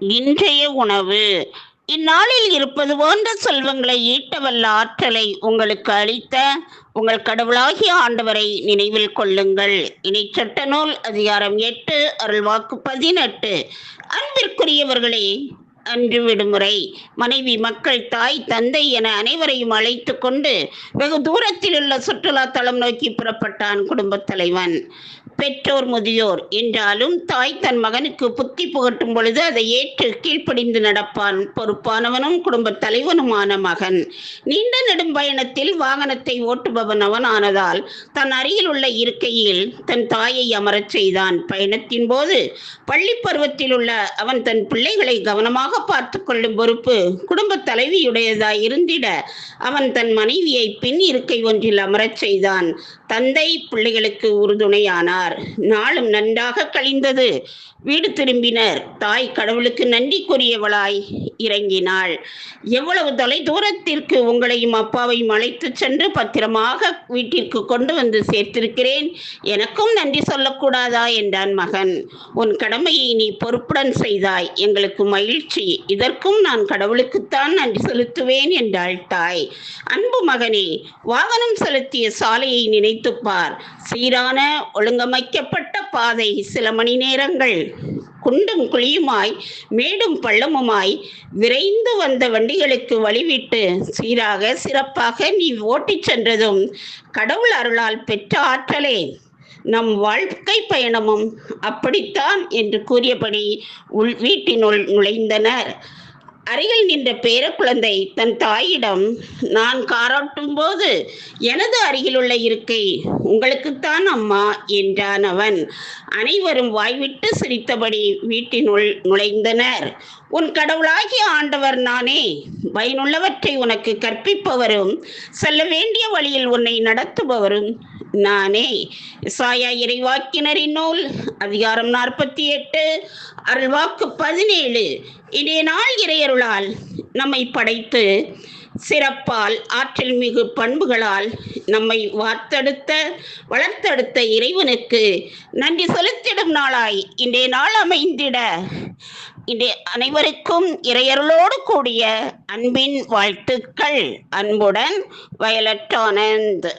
இன்றைய உணவு. இந்நாளில் இருப்பது போன்ற செல்வங்களை ஈட்டவல்ல ஆற்றலை உங்களுக்கு அளித்த உங்கள் கடவுளாகிய ஆண்டவரை நினைவில் கொள்ளுங்கள். இனி சட்ட நூல் அதிகாரம் எட்டு அருள்வாக்கு பதினெட்டு. அன்பிற்குரியவர்களே அன்று விடுமுறை. மனைவி மக்கள் தாய் தந்தை என அனைவரையும் அழைத்து கொண்டு வெகு தூரத்தில் உள்ள சுற்றுலா தளம் நோக்கி புறப்பட்டான் குடும்பத் தலைவன். பெற்றோர் முதியோர் என்றாலும் தாய் தன் மகனுக்கு புத்தி புகட்டும் பொழுது அதை ஏற்று கீழ்ப்படிந்து நடப்பான் பொறுப்பானவனும் குடும்பத் தலைவனுமான மகன். நீண்ட நெடும் பயணத்தில் வாகனத்தை ஓட்டுபவன் அவன் ஆனதால் தன் அருகில் உள்ள இருக்கையில் தன் தாயை அமரச் செய்தான். பயணத்தின் போது பள்ளி பருவத்தில் உள்ள அவன் தன் பிள்ளைகளை கவனமாக பார்த்து கொள்ளும் பொறுப்பு குடும்ப தலைவியுடையதாய் இருந்திட அவன் தன் மனைவியை பின் இருக்கை ஒன்றில் அமரச் செய்தான். தந்தை பிள்ளைகளுக்கு உறுதுணையானார். நாளும் நன்றாக கழிந்தது. வீடு திரும்பினர். தாய் கடவுளுக்கு நன்றி கூறியவளாய் இறங்கினாள். எவ்வளவு தொலை தூரத்திற்கு உங்களையும் அப்பாவையும் அழைத்து சென்று பத்திரமாக வீட்டிற்கு கொண்டு வந்து சேர்த்திருக்கிறேன். எனக்கும் நன்றி சொல்லக்கூடாதா என்றான் மகன். உன் கடமையை நீ பொறுப்புடன் செய்தாய். எங்களுக்கு மகிழ்ச்சி. இதற்கும் நான் கடவுளுக்குத்தான் நன்றி செலுத்துவேன் என்றாள் தாய். அன்பு மகனே வாகனம் செலுத்திய சாலையை நினைத்துப் பார். சீரான வைக்கப்பட்ட பாதை சில மணி நேரங்கள். குண்டும் குழியுமாய் மேடும் பள்ளமுமாய் விரைந்து வந்த வண்டிகளுக்கு வழிவிட்டு சீராக சிறப்பாக நீ ஓட்டிச் சென்றதும் கடவுள் அருளால் பெற்ற ஆற்றலே. நம் வாழ்க்கை பயணமும் அப்படித்தான் என்று கூறியபடி உள் வீட்டினுள் நுழைந்தனர். அருகில் நின்ற பேரக்குழந்தை தன் தாயிடம் நான் காராட்டும் போது எனது அருகிலுள்ள இருக்கை உங்களுக்குத்தான் அம்மா என்றான் அவன். அனைவரும் வாய்விட்டு சிரித்தபடி வீட்டினுள் நுழைந்தனர். உன் கடவுளாகிய ஆண்டவர் நானே பயனுள்ளவற்றை உனக்கு கற்பிப்பவரும் செல்ல வேண்டிய வழியில் உன்னை நடத்துபவரும் நானே. சாயா இறைவாக்கினரின் நூல் அதிகாரம் நாற்பத்தி எட்டு அருள்வாக்கு பதினேழு. இன்றைய நாள் இறையருளால் நம்மை படைத்து சிறப்பால் ஆற்றல் மிகு பண்புகளால் நம்மை வார்த்தெடுத்த வளர்த்தெடுத்த இறைவனுக்கு நன்றி செலுத்திடும் நாளாய். இன்றைய நாள் அமைந்திட. இன்றைய அனைவருக்கும் இறையருளோடு கூடிய அன்பின் வாழ்த்துக்கள். அன்புடன் வயலட் ஆனந்த்.